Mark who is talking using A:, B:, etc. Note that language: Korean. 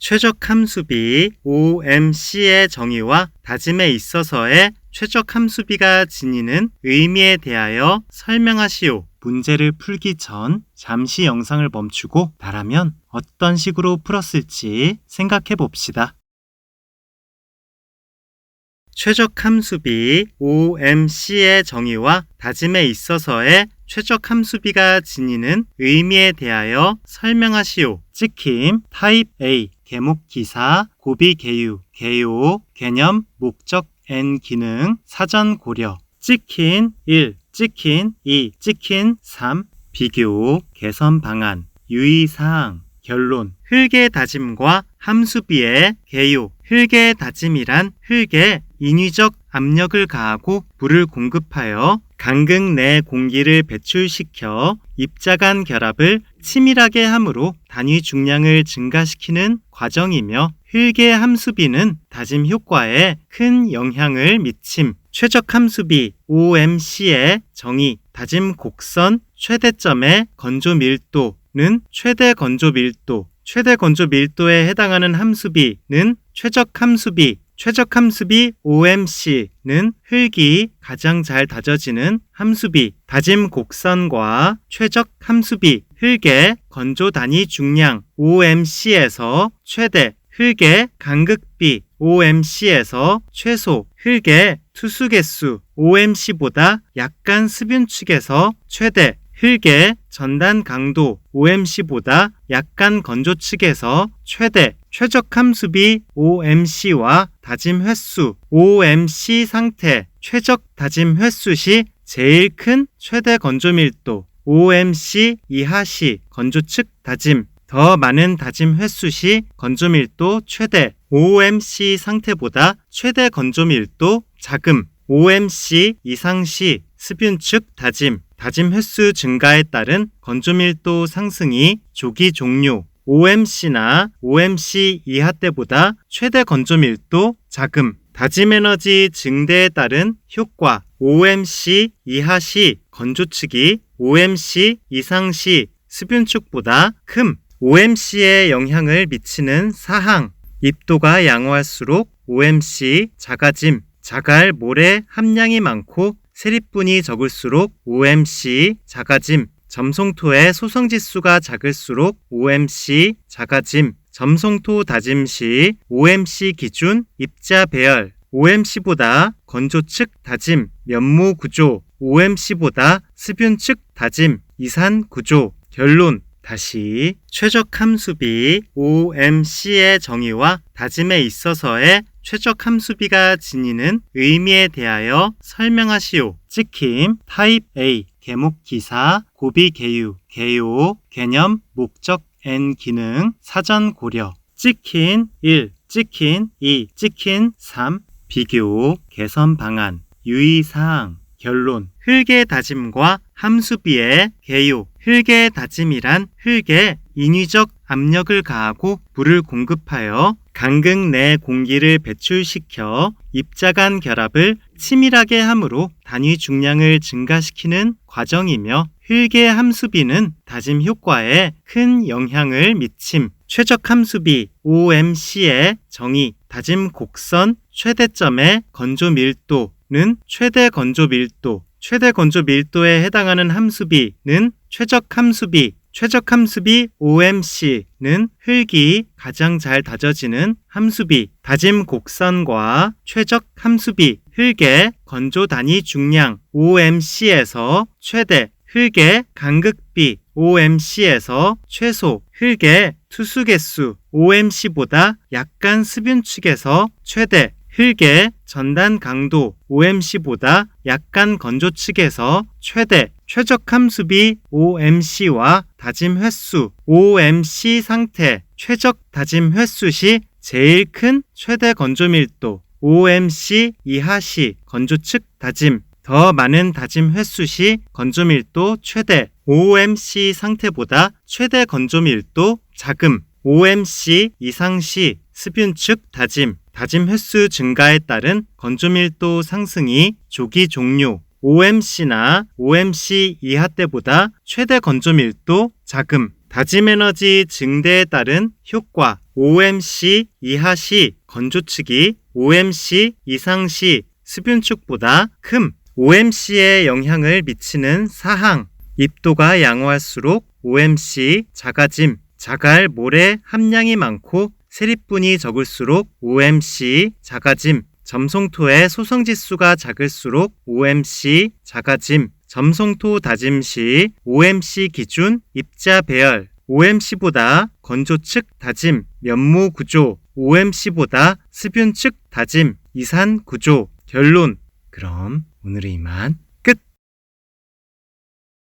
A: 최적 함수비 OMC의 정의와 다짐에 있어서의 최적 함수비가 지니는 의미에 대하여 설명하시오. 문제를 풀기 전 잠시 영상을 멈추고 나라면 어떤 식으로 풀었을지 생각해 봅시다. 최적 함수비 OMC의 정의와 다짐에 있어서의 최적 함수비가 지니는 의미에 대하여 설명하시오. 찍힘 타입 A 개목 기사 고비 개유 개요 개념 목적 N 기능 사전 고려 찍힌 1 찍힌 2 찍힌 3 비교 개선 방안 유의사항 결론 흙의 다짐과 함수비의 개요 흙의 다짐이란 흙에 인위적 압력을 가하고 물을 공급하여 강극 내 공기를 배출시켜 입자 간 결합을 치밀하게 함으로 단위 중량을 증가시키는 과정이며 흙의 함수비는 다짐 효과에 큰 영향을 미침. 최적 함수비 OMC의 정의 다짐 곡선 최대점의 건조 밀도는 최대 건조 밀도 최대 건조 밀도에 해당하는 함수비는 최적 함수비 최적 함수비 OMC는 흙이 가장 잘 다져지는 함수비 다짐 곡선과 최적 함수비 흙의 건조 단위 중량 OMC에서 최대 흙의 간극비 OMC에서 최소 흙의 투수 개수 OMC보다 약간 측에서 최대 흙의 전단 강도 OMC보다 약간 건조 측에서 최대. 최적 함수비 OMC와 다짐 횟수 OMC 상태 최적 다짐 횟수 시 제일 큰 최대 건조 밀도 OMC 이하 시 건조 측 다짐 더 많은 다짐 횟수 시 건조 밀도 최대 OMC 상태보다 최대 건조 밀도 자금 OMC 이상 시 습윤 측 다짐. 다짐 횟수 증가에 따른 건조 밀도 상승이 조기 종료. OMC나 OMC 이하 때보다 최대 건조 밀도 자금 다짐 에너지 증대에 따른 효과 OMC 이하 시 건조 측이 OMC 이상 시 습윤 측보다 큼. OMC에 영향을 미치는 사항. 입도가 양호할수록 OMC 자가짐 자갈 모래 함량이 많고 세립분이 적을수록 OMC 자가짐, 점송토의 소성지수가 작을수록 OMC 자가짐, 점송토 다짐 시 OMC 기준 입자 배열, OMC보다 건조 측 다짐, 면모 구조, OMC보다 습윤 측 다짐, 이산 구조, 결론, 다시. 최적 함수비 OMC의 정의와 다짐에 있어서의 최적 함수비가 지니는 의미에 대하여 설명하시오. 찍힘 타입 A. 개목 기사 고비 개유 개요 개념 목적 N 기능 사전 고려 찍힌 1 찍힌 2 찍힌 3 비교 개선 방안 유의사항 결론 흙의 다짐과 함수비의 개요. 흙의 다짐이란 흙에 인위적 압력을 가하고 물을 공급하여 강극 내 공기를 배출시켜 입자 간 결합을 치밀하게 함으로 단위 중량을 증가시키는 과정이며 흙의 함수비는 다짐 효과에 큰 영향을 미침. 최적 함수비 OMC의 정의 다짐 곡선 최대점의 건조 밀도는 최대 건조 밀도. 최대 건조 밀도에 해당하는 함수비는 최적 함수비. 최적 함수비 OMC는 흙이 가장 잘 다져지는 함수비. 다짐 곡선과 최적 함수비 흙의 건조 단위 중량 OMC에서 최대 흙의 간극비 OMC에서 최소 흙의 투수 개수 OMC보다 약간 측에서 최대 흙의 전단 강도 OMC보다 약간 건조 측에서 최대 최적 함 수비 OMC와 다짐 횟수 OMC 상태 최적 다짐 횟수 시 제일 큰 최대 건조 밀도 OMC 이하 시 건조 측 다짐 더 많은 다짐 횟수 시 건조 밀도 최대 OMC 상태보다 최대 건조 밀도 자금 OMC 이상 시 습윤 측 다짐. 다짐 횟수 증가에 따른 건조밀도 상승이 조기 종료. OMC나 OMC 이하 때보다 최대 건조밀도 자금. 다짐 에너지 증대에 따른 효과 OMC 이하 시 건조축이 OMC 이상 시 수변축보다 큼. OMC에 영향을 미치는 사항. 입도가 양호할수록 OMC 자가짐, 자갈 모래 함량이 많고 세립분이 적을수록 OMC 자가짐, 점송토의 소성 지수가 작을수록 OMC 자가짐, 점송토 다짐 시 OMC 기준 입자 배열, OMC보다 건조 측 다짐, 면모 구조, OMC보다 습윤 측 다짐, 이산 구조, 결론. 그럼 오늘은 이만.